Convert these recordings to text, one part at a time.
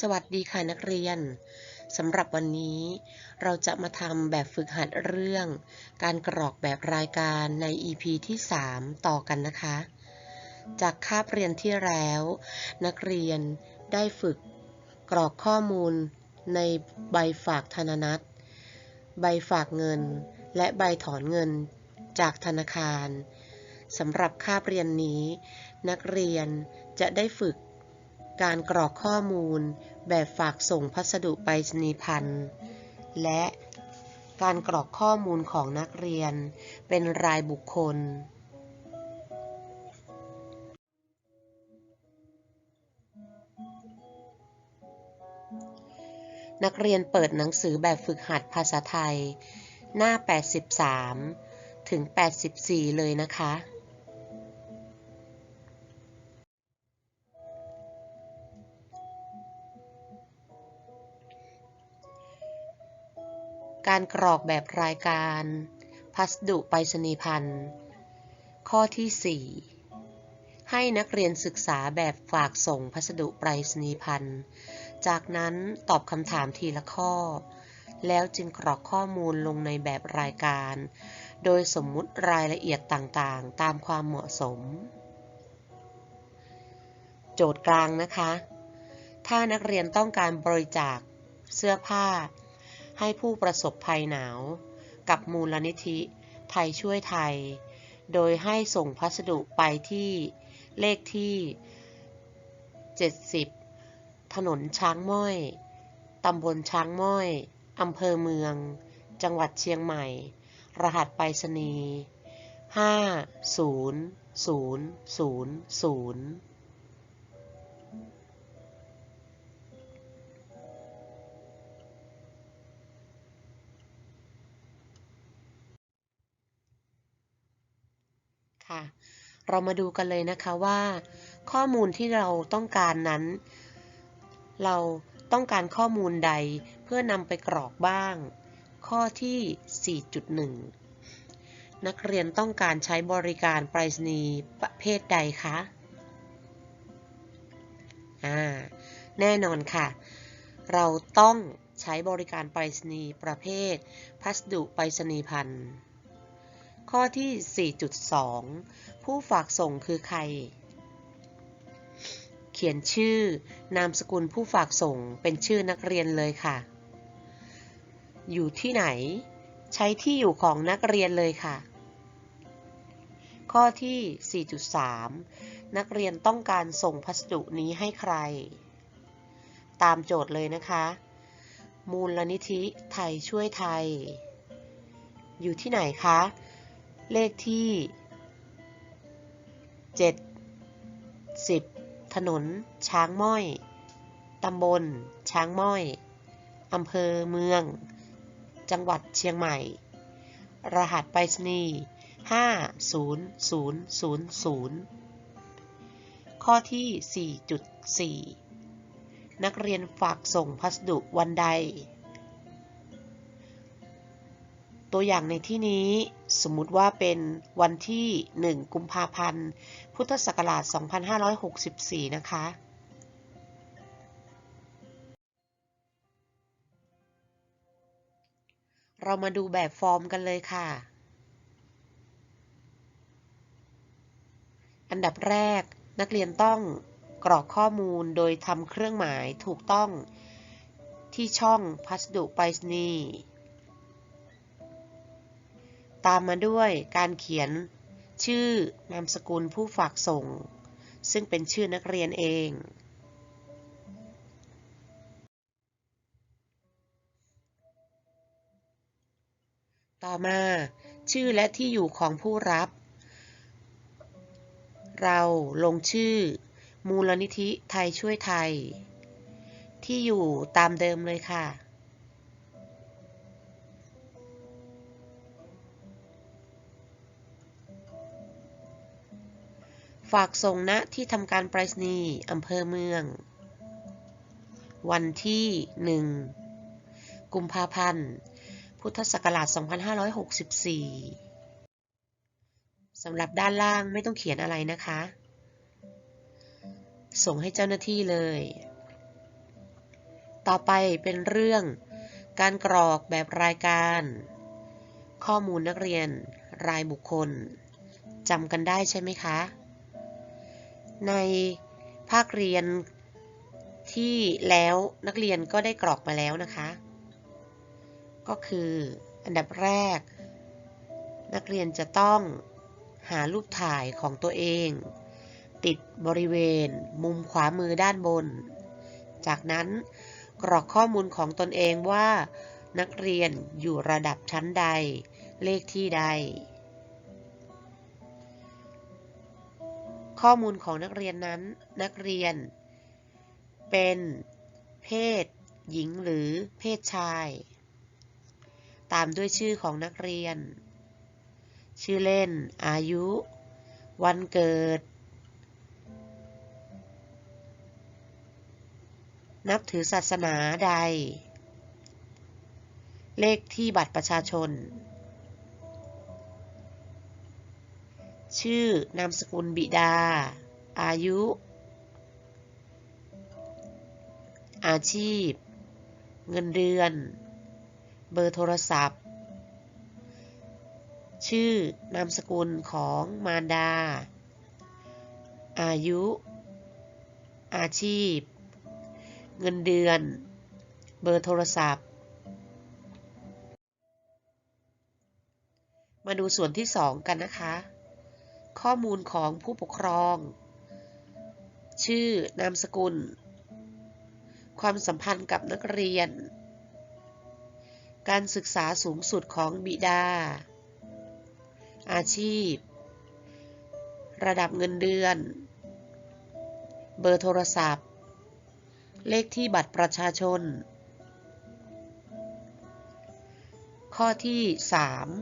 สวัสดีค่ะนักเรียนสำหรับวันนี้ เราจะมาทำแบบฝึกหัดเรื่อง การกรอกแบบรายการใน EP ที่ 3 ต่อกันนะคะ จากคาบเรียนที่แล้ว นักเรียนได้ฝึกกรอกข้อมูลในใบฝากธนนัตใบฝากเงิน และใบถอนเงินจากธนาคารสำหรับคาบเรียนนี้ นักเรียนจะได้ฝึก การกรอกข้อมูล แบบฝากส่งพัสดุไปรษณียพันธ์และการกรอกข้อมูลของนักเรียน เป็นรายบุคคล นักเรียนเปิดหนังสือแบบฝึกหัดภาษาไทย หน้า 83 ถึง 84 เลยนะคะ การกรอกแบบรายการ พัสดุไปรษณียพันธ์ข้อที่ 4 ให้นักเรียนศึกษาแบบฝากส่งพัสดุไปรษณียพันธ์จากนั้นตอบคำถามทีละข้อ แล้วจึงกรอกข้อมูลลงในแบบรายการ โดยสมมุติรายละเอียดต่างๆ ตามความเหมาะสม โจทย์กลางนะคะ ถ้านักเรียนต้องการบริจาคเสื้อผ้า ให้ผู้ประสบภัยหนาว กับมูลนิธิ ไทยช่วยไทย โดยให้ส่งพัสดุไปที่เลขที่ 70 ถนนช้างม้อย ตำบลช้างม้อย อำเภอเมือง จังหวัดเชียงใหม่ รหัสไปรษณีย์ 50000 เรามาดูกันเลยนะคะว่า ข้อมูลที่เราต้องการนั้น เราต้องการข้อมูลใดเพื่อนำไปกรอกบ้าง ข้อที่ 4.1 นักเรียนต้องการใช้บริการไปรษณีย์ประเภทใดคะอ่าแน่นอนค่ะ เราต้องใช้บริการไปรษณีย์ประเภท พัสดุไปรษณีย์พันธ์ ข้อที่ 4.2 ผู้ฝากส่งคือใคร เขียนชื่อนามสกุลผู้ฝากส่งเป็นชื่อนักเรียนเลยค่ะ อยู่ที่ไหน ใช้ที่อยู่ของนักเรียนเลยค่ะ ข้อที่ 4.3 นักเรียนต้องการส่งพัสดุนี้ให้ใคร ตามโจทย์เลยนะคะ มูลนิธิไทยช่วยไทยอยู่ที่ไหนคะ เลขที่ 70 ถนน ช้างม้อย ตำบล ช้างม้อย อำเภอเมือง จังหวัดเชียงใหม่ รหัสไปรษณีย์50000ข้อที่ 4.4 นักเรียนฝากส่งพัสดุวันใด ตัวอย่างในที่นี้สมมุติว่าเป็นวันที่ 1 กุมภาพันธ์ พุทธศักราช 2564 นะคะ เรามาดูแบบฟอร์มกันเลยค่ะ อันดับแรกนักเรียนต้องกรอกข้อมูลโดยทำเครื่องหมายถูกต้องที่ช่องพัสดุไปรษณีย์ ตามมาด้วยการเขียนชื่อนามสกุลผู้ฝากส่ง ซึ่งเป็นชื่อนักเรียนเอง ต่อมาชื่อและที่อยู่ของผู้รับ เราลงชื่อ มูลนิธิไทยช่วยไทย ที่อยู่ตามเดิมเลยค่ะ ฝากส่งณที่ทำการไปรษณีย์อำเภอเมือง วันที่ 1 กุมภาพันธ์ พุทธศักราช 2564 สำหรับด้านล่างไม่ต้องเขียนอะไรนะคะ ส่งให้เจ้าหน้าที่เลย ต่อไปเป็นเรื่องการกรอกแบบรายการ ข้อมูลนักเรียนรายบุคคลจำกันได้ใช่ไหมคะ ในภาคเรียนที่แล้วนักเรียนก็ได้กรอกมาแล้วนะคะ ก็คืออันดับแรก นักเรียนจะต้องหารูปถ่ายของตัวเอง ติดบริเวณ มุมขวามือด้านบน จากนั้นกรอกข้อมูลของตนเองว่า นักเรียนอยู่ระดับชั้นใด เลขที่ใด ข้อมูลของนักเรียนนั้น นักเรียน เป็น เพศ หญิงหรือเพศชาย ตามด้วยชื่อของนักเรียน ชื่อเล่น อายุ วันเกิด นับถือศาสนาใด เลขที่บัตรประชาชน ชื่อนามสกุลบิดา อายุ อาชีพ เงินเดือน เบอร์โทรศัพท์ ชื่อนามสกุลของมารดา อายุ อาชีพ เงินเดือน เบอร์โทรศัพท์มาดูส่วนที่ 2 กันนะคะ ข้อมูลของผู้ปกครอง ชื่อนามสกุล ความสัมพันธ์กับนักเรียน การศึกษาสูงสุดของบิดา อาชีพ ระดับเงินเดือน เบอร์โทรศัพท์ เลขที่บัตรประชาชน ข้อที่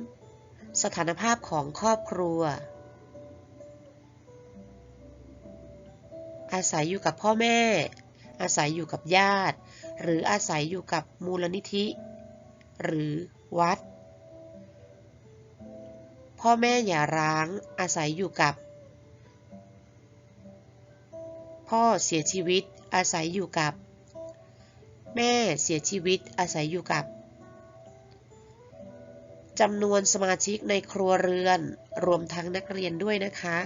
3สถานภาพของครอบครัว อาศัยอยู่กับพ่อแม่ อาศัยอยู่กับญาติ หรืออาศัยอยู่กับมูลนิธิ หรือวัด พ่อแม่อย่าร้าง อาศัยอยู่กับ พ่อเสียชีวิต อาศัยอยู่กับ แม่เสียชีวิต อาศัยอยู่กับจำนวนสมาชิกในครัวเรือน รวมทั้งนักเรียนด้วยนะคะ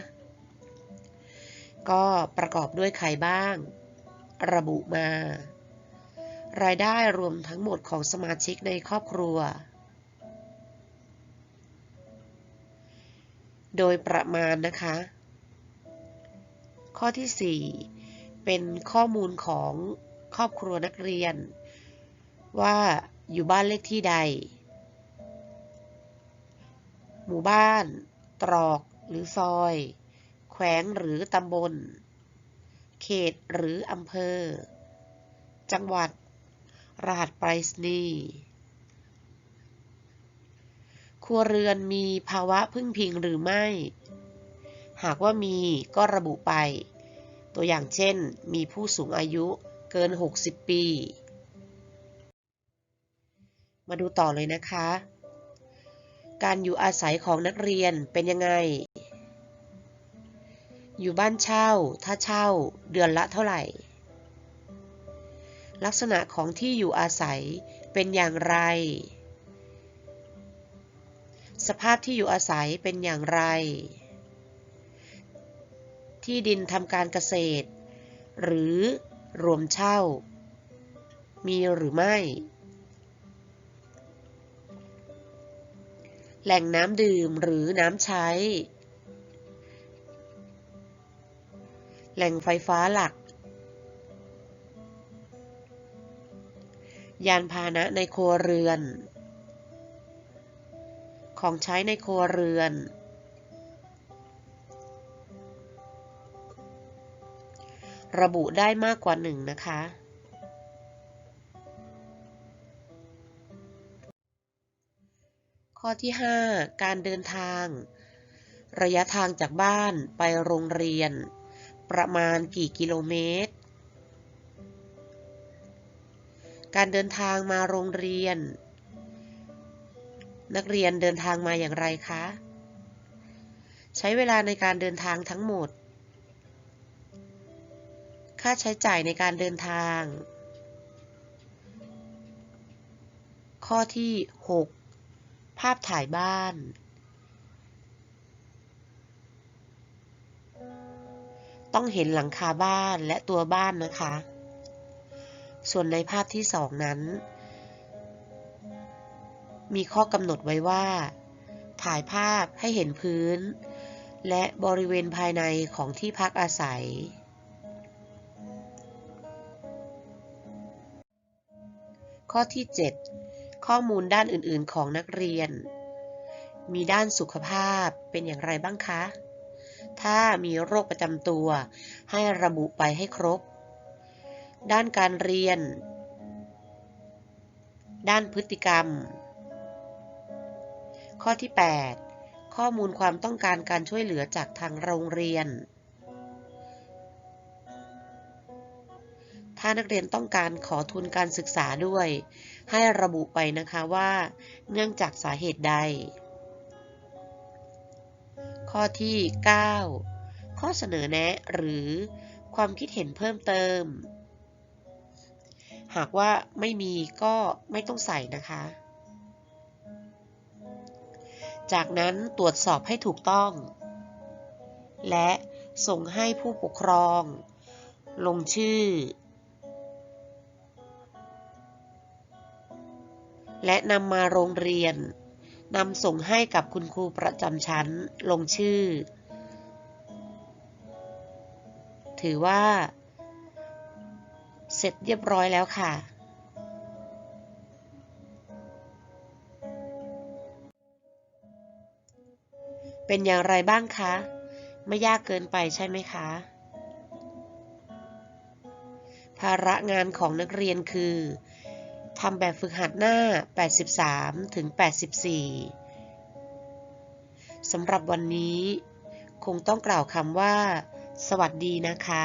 ก็ประกอบด้วยใครบ้าง ระบุมา รายได้รวมทั้งหมดของสมาชิกในครอบครัว โดยประมาณนะคะ ข้อที่ 4 เป็นข้อมูลของครอบครัวนักเรียน ว่าอยู่บ้านเลขที่ใด หมู่บ้าน ตรอกหรือซอย แขวงหรือตำบล เขตหรืออำเภอ จังหวัด รหัสไปรษณีย์ครัวเรือนมีภาวะพึ่งพิงหรือไม่ หากว่ามีก็ระบุไป ตัวอย่างเช่น มีผู้สูงอายุเกิน 60 ปี มาดูต่อเลยนะคะ การอยู่อาศัยของนักเรียนเป็นยังไง อยู่บ้านเช่า ถ้าเช่า เดือนละเท่าไหร่ ลักษณะของที่อยู่อาศัยเป็นอย่างไร สภาพที่อยู่อาศัยเป็นอย่างไร ที่ดินทำการเกษตร หรือรวมเช่า มีหรือไม่ แหล่งน้ำดื่มหรือน้ำใช้ แหล่งไฟฟ้าหลัก ยานพาหนะในครัวเรือน ของใช้ในครัวเรือน ระบุได้มากกว่าหนึ่งนะคะข้อที่ 5 การเดินทาง ระยะทางจากบ้านไปโรงเรียน ประมาณกี่กิโลเมตร การเดินทางมาโรงเรียน นักเรียนเดินทางมาอย่างไรคะ ใช้เวลาในการเดินทางทั้งหมด ค่าใช้จ่ายในการเดินทาง ข้อที่ 6 ภาพถ่ายบ้าน ต้องเห็นหลังคาบ้านและตัวบ้านนะคะ ส่วนในภาพที่สองนั้น มีข้อกำหนดไว้ว่า ถ่ายภาพให้เห็นพื้น และบริเวณภายในของที่พักอาศัย ข้อที่ 7 ข้อมูลด้านอื่นๆของนักเรียน มีด้านสุขภาพเป็นอย่างไรบ้างคะ ถ้ามีโรคประจำตัว ให้ระบุไปให้ครบ ด้านการเรียน ด้านพฤติกรรม ข้อที่ 8 ข้อมูลความต้องการการช่วยเหลือจากทางโรงเรียน ถ้านักเรียนต้องการขอทุนการศึกษาด้วย ให้ระบุไปนะคะว่า เนื่องจากสาเหตุใด ข้อที่ 9 ข้อเสนอแนะหรือความคิดเห็นเพิ่มเติม หากว่าไม่มีก็ไม่ต้องใส่นะคะ จากนั้นตรวจสอบให้ถูกต้อง และส่งให้ผู้ปกครอง ลงชื่อ และนำมาโรงเรียน นำส่งให้กับคุณครูประจำชั้นลงชื่อ ถือว่า เสร็จเรียบร้อยแล้วค่ะ เป็นอย่างไรบ้างคะ ไม่ยากเกินไปใช่ไหมคะ ภาระงานของนักเรียนคือ ทำแบบฝึกหัดหน้า 83 ถึง 84 สำหรับวันนี้ คงต้องกล่าวคำว่า สวัสดีนะคะ